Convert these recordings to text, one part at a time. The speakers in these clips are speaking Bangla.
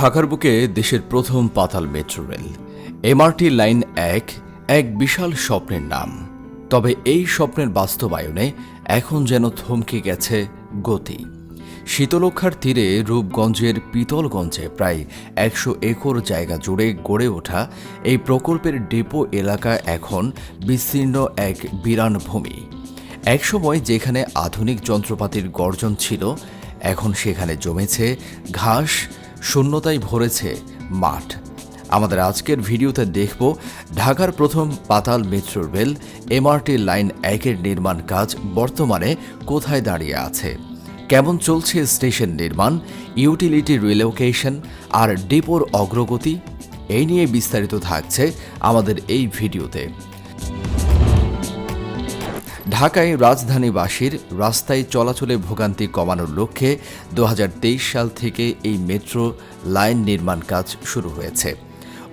ঢাকার বুকে দেশের প্রথম পাতাল মেট্রো রেল, এমআরটি লাইন এক এক বিশাল স্বপ্নের নাম। তবে এই স্বপ্নের বাস্তবায়নে এখন যেন থমকে গেছে গতি। শীতলক্ষার তীরে রূপগঞ্জের পিতলগঞ্জে প্রায় একশো একর জায়গা জুড়ে গড়ে ওঠা এই প্রকল্পের ডেপো এলাকা এখন বিস্তীর্ণ এক বিরান ভূমি। একসময় যেখানে আধুনিক যন্ত্রপাতির গর্জন ছিল, এখন সেখানে জমেছে ঘাস শূন্যতায় ভরেছে মাঠ। আমাদের আজকের ভিডিওতে দেখব ঢাকার প্রথম পাতাল মেট্রো রেল এমআরটি লাইন একের নির্মাণ কাজ বর্তমানে কোথায় দাঁড়িয়ে আছে? কেমন চলছে স্টেশন নির্মাণ, ইউটিলিটি রিলোকেশন আর ডিপোর অগ্রগতি? এই নিয়ে বিস্তারিত থাকছে আমাদের এই ভিডিওতে। ঢাকায় রাজধানীবাসীর রাস্তায় চলাচলে ভোগান্তি কমানোর লক্ষ্যে দু হাজার তেইশ সাল থেকে এই মেট্রো লাইন নির্মাণ কাজ শুরু হয়েছে।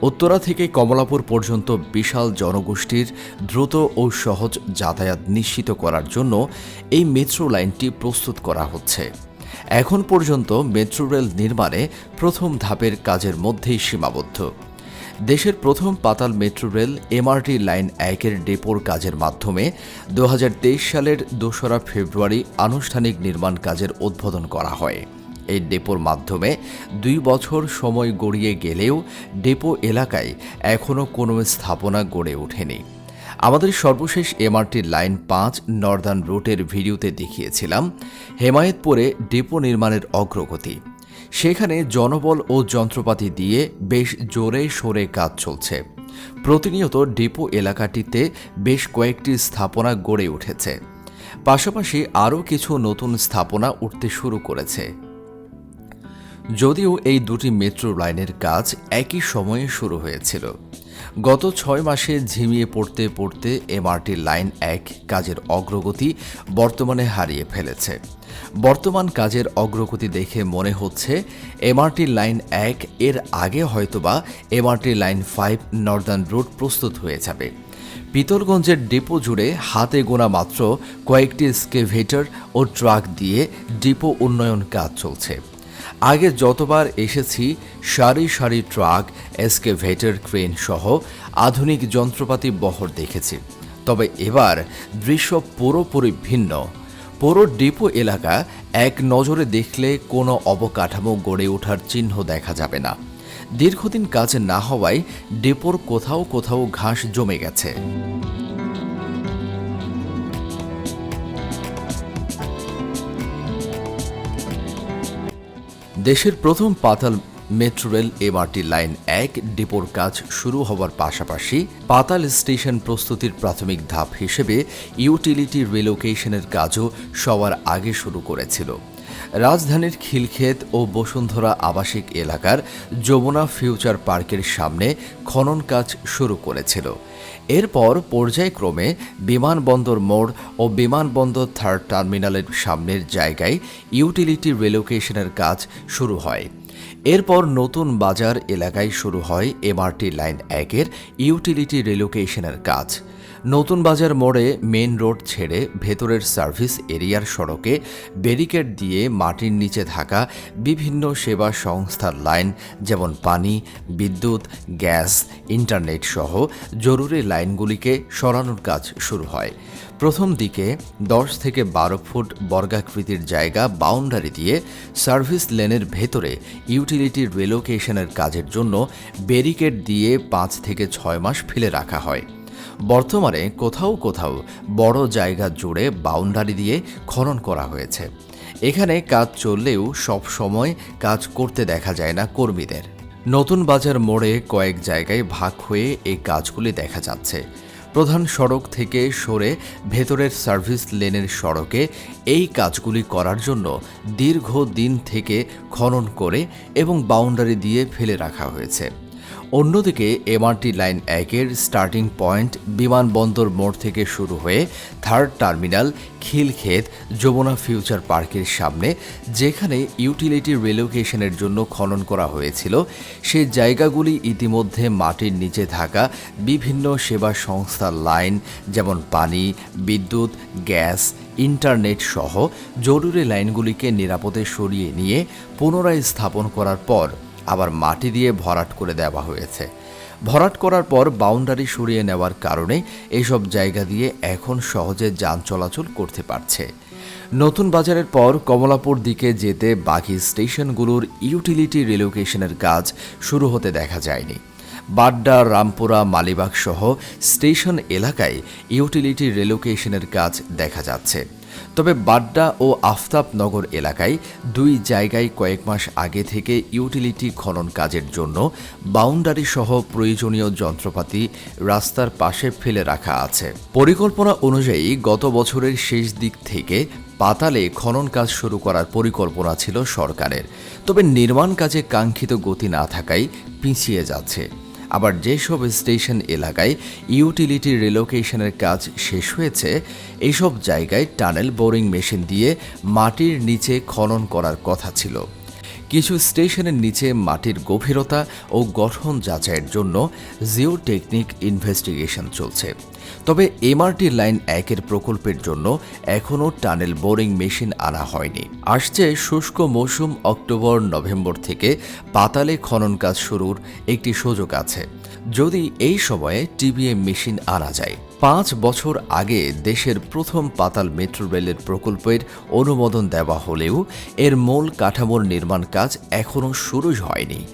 উত্তরা থেকে কমলাপুর পর্যন্ত বিশাল জনগোষ্ঠীর দ্রুত ও সহজ যাতায়াত নিশ্চিত করার জন্য এই মেট্রো লাইনটি প্রস্তুত করা হচ্ছে। এখন পর্যন্ত মেট্রো রেল নির্মাণে প্রথম ধাপের কাজের মধ্যেই সীমাবদ্ধ। দেশের প্রথম পাতাল মেট্রো রেল এমআরটি লাইন একের ডেপোর কাজের মাধ্যমে দু হাজার তেইশ সালের দোসরা ফেব্রুয়ারি আনুষ্ঠানিক নির্মাণ কাজের উদ্বোধন করা হয়। এই ডেপোর মাধ্যমে দুই বছর সময় গড়িয়ে গেলেও ডেপো এলাকায় এখনও কোনো স্থাপনা গড়ে ওঠেনি। আমাদের সর্বশেষ এমআরটি লাইন পাঁচ নর্দার্ন রুটের ভিডিওতে দেখিয়েছিলাম, হেমায়েতপুরে ডেপো নির্মাণের অগ্রগতি। সেখানে জনবল ও যন্ত্রপাতি দিয়ে বেশ জোরে সোরে কাজ চলছে। প্রতিনিয়ত ডিপো এলাকাটিতে বেশ কয়েকটি স্থাপনা গড়ে উঠেছে। পাশাপাশি আরও কিছু নতুন স্থাপনা উঠতে শুরু করেছে। যদিও এই দুটি মেট্রো লাইনের কাজ একই সময়ে শুরু হয়েছিল। গত ছয় মাসে ঝিমিয়ে পড়তে পড়তে এমআরটি লাইন এক কাজের অগ্রগতি বর্তমানে হারিয়ে ফেলেছে। বর্তমান কাজের অগ্রগতি দেখে মনে হচ্ছে এমআরটি লাইন এক এর আগে হয়তোবা MRT line five northern road প্রস্তুত হয়ে যাবে। পিতলগঞ্জের ডিপো জুড়ে হাতে গোনা মাত্র কয়েকটি স্কেভেটার ও ট্রাক দিয়ে ডিপো উন্নয়ন কাজ চলছে। আগে যতবার এসেছি, সারি সারি ট্রাক, এসকেভেটার ক্রেন সহ আধুনিক যন্ত্রপাতি বহর দেখেছি। তবে এবার দৃশ্য পুরোপুরি ভিন্ন। পুরো ডিপো এলাকা এক নজরে দেখলে কোনো অবকাঠামো গড়ে ওঠার চিহ্ন দেখা যাবে না। দীর্ঘদিন কাজ না হওয়ায় ডিপোর কোথাও কোথাও ঘাস জমে গেছে। দেশের প্রথম পাতাল মেট্রো রেল এমআরটি লাইন এক ডিপোর কাজ শুরু হওয়ার পাশাপাশি পাতাল স্টেশন প্রস্তুতির প্রাথমিক ধাপ হিসেবে ইউটিলিটি রিলোকেশনের কাজও সবার আগে শুরু করেছিল। রাজধানীর খিলক্ষেত ও বসুন্ধরা আবাসিক এলাকার যমুনা ফিউচার পার্কের সামনে খনন কাজ শুরু করেছিল। এরপর পর্যায়ক্রমে বিমানবন্দর মোড় ও বিমানবন্দর থার্ড টার্মিনালের সামনের জায়গায় ইউটিলিটি রিলোকেশনের কাজ শুরু হয়। এরপর নতুন বাজার এলাকায় শুরু হয় এমআরটি লাইন একের ইউটিলিটি রিলোকেশনের কাজ। নতুন বাজার মোড়ে মেন রোড ছেড়ে ভেতরের সার্ভিস এরিয়ার সড়কে ব্যারিকেড দিয়ে মাটির নিচে থাকা বিভিন্ন সেবা সংস্থার লাইন, যেমন পানি, বিদ্যুৎ, গ্যাস, ইন্টারনেট সহ জরুরি লাইনগুলিকে সরানোর কাজ শুরু হয়। প্রথম দিকে দশ থেকে বারো ফুট বর্গাকৃতির জায়গা বাউন্ডারি দিয়ে সার্ভিস লেনের ভেতরে ইউটিলিটি রিলোকেশনের কাজের জন্য ব্যারিকেড দিয়ে পাঁচ থেকে ছয় মাস ফেলে রাখা হয়। বর্তমানে কোথাও কোথাও বড় জায়গা জুড়ে বাউন্ডারি দিয়ে খনন করা হয়েছে। এখানে কাজ চললেও সব সময় কাজ করতে দেখা যায় না কর্মীদের। নতুন বাজার মোড়ে কয়েক জায়গায় ভাগ হয়ে এই কাজগুলি দেখা যাচ্ছে। প্রধান সড়ক থেকে সরে ভেতরের সার্ভিস লেনের সড়কে এই কাজগুলি করার জন্য দীর্ঘ দিন থেকে খনন করে এবং বাউন্ডারি দিয়ে ফেলে রাখা হয়েছে। অন্যদিকে এমআরটি লাইন একের স্টার্টিং পয়েন্ট বিমানবন্দর মোড় থেকে শুরু হয়ে third terminal, Khilkhet, Jamuna future পার্কের সামনে, যেখানে ইউটিলিটি রিলোকেশনের জন্য খনন করা হয়েছিল সেই জায়গাগুলি ইতিমধ্যে মাটির নিচে থাকা বিভিন্ন সেবা সংস্থার লাইন, যেমন পানি, বিদ্যুৎ, গ্যাস, ইন্টারনেট সহ জরুরি লাইনগুলিকে নিরাপদে সরিয়ে নিয়ে পুনরায় স্থাপন করার পর আবার মাটি দিয়ে ভরাট করে দেওয়া হয়েছে। ভরাট করার পর বাউন্ডারি সরিয়ে নেওয়ার কারণে এইসব জায়গা দিয়ে এখন সহজে যান চলাচল করতে পারছে। নতুন বাজারের পর কমলাপুর দিকে যেতে বাকি স্টেশনগুলোর ইউটিলিটি রিলোকেশনের কাজ শুরু হতে দেখা যায়নি। বাড্ডা, রামপুরা, মালিবাগ সহ স্টেশন এলাকায় ইউটিলিটি রিলোকেশনের কাজ দেখা যাচ্ছে। তবে বাড্ডা ও আফতাবনগর এলাকায় দুই জায়গায় কয়েক মাস আগে থেকে ইউটিলিটি খনন কাজের জন্য বাউন্ডারি সহ প্রয়োজনীয় যন্ত্রপাতি রাস্তার পাশে ফেলে রাখা আছে। পরিকল্পনা অনুযায়ী গত বছরের শেষ দিক থেকে পাতালে খনন কাজ শুরু করার পরিকল্পনা ছিল সরকারের। তবে নির্মাণ কাজে কাঙ্ক্ষিত গতি না থাকায় পিছিয়ে যাচ্ছে। আবার যেসব স্টেশন এলাকায় ইউটিলিটি রিলোকেশনের কাজ শেষ হয়েছে এইসব জায়গায় টানেল বোরিং মেশিন দিয়ে মাটির নিচে খনন করার কথা ছিল। কিছু স্টেশনের নিচে মাটির গভীরতা ও গঠন যাচাইয়ের জন্য জিও টেকনিক ইনভেস্টিগেশন চলছে। তবে এমআরটি লাইন একের প্রকল্পের জন্য এখনও টানেল বোরিং মেশিন আনা হয়নি। আসছে শুষ্ক মৌসুম অক্টোবর, নভেম্বর থেকে পাতালে খনন কাজ শুরুর একটি সুযোগ আছে। যদি এই সময়ে টিবিএম মেশিন আনা যায় পাঁচ বছর আগে দেশের প্রথম পাতাল মেট্রো রেলের প্রকল্পের অনুমোদন দেওয়া হলেও এর মূল কাঠামোর নির্মাণ কাজ এখনও শুরু হয়নি।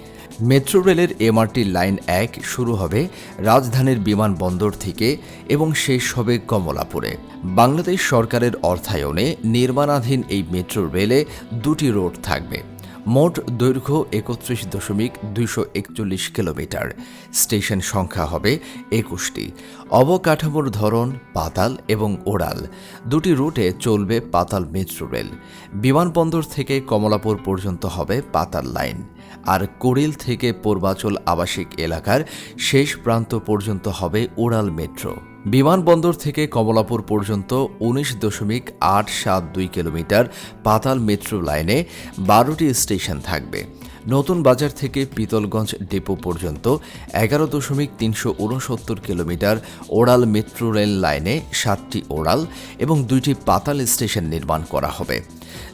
মেট্রো রেলের এমআরটি লাইন এক শুরু হবে রাজধানীর বিমানবন্দর থেকে এবং শেষ হবে কমলাপুরে। বাংলাদেশ সরকারের অর্থায়নে নির্মাণাধীন এই মেট্রো রেলে দুটি রোড থাকবে। মোট দৈর্ঘ্য একত্রিশ দশমিক দুইশো একচল্লিশ কিলোমিটার। স্টেশন সংখ্যা হবে একুশটি। অবকাঠামোর ধরন পাতাল এবং ওড়াল। দুটি রুটে চলবে পাতাল মেট্রো রেল। বিমানবন্দর থেকে কমলাপুর পর্যন্ত হবে পাতাল লাইন। আর কোরিল থেকে পূর্বাচল আবাসিক এলাকার শেষ প্রান্ত পর্যন্ত হবে ওড়াল মেট্রো। বিমানবন্দর থেকে কমলাপুর পর্যন্ত উনিশ দশমিক আট সাত দুই কিলোমিটার পাতাল মেট্রো লাইনে বারোটি স্টেশন থাকবে। নতুন বাজার থেকে পিতলগঞ্জ ডেপো পর্যন্ত এগারো দশমিক তিনশো উনসত্তর কিলোমিটার ওড়াল মেট্রো রেল লাইনে সাতটি ওড়াল এবং দুইটি পাতাল স্টেশন নির্মাণ করা হবে।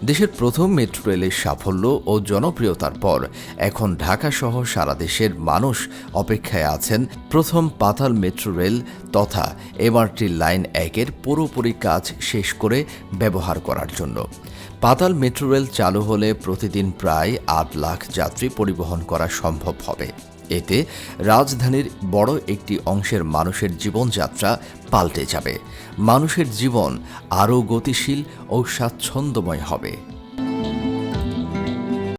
দেশের প্রথম মেট্রো রেলের সাফল্য ও জনপ্রিয়তার পর এখন ঢাকা সহ সারা দেশের মানুষ অপেক্ষায় আছেন প্রথম পাতাল মেট্রো রেল তথা এমআরটি লাইন একের পুরোপুরি কাজ শেষ করে ব্যবহার করার জন্য। পাতাল মেট্রো রেল চালু হলে প্রতিদিন প্রায় আট লাখ যাত্রী পরিবহন করা সম্ভব হবে। এতে রাজধানীর বড় একটি অংশের মানুষের জীবনযাত্রা পাল্টে যাবে। মানুষের জীবন আরও গতিশীল ও স্বাচ্ছন্দ্যময় হবে।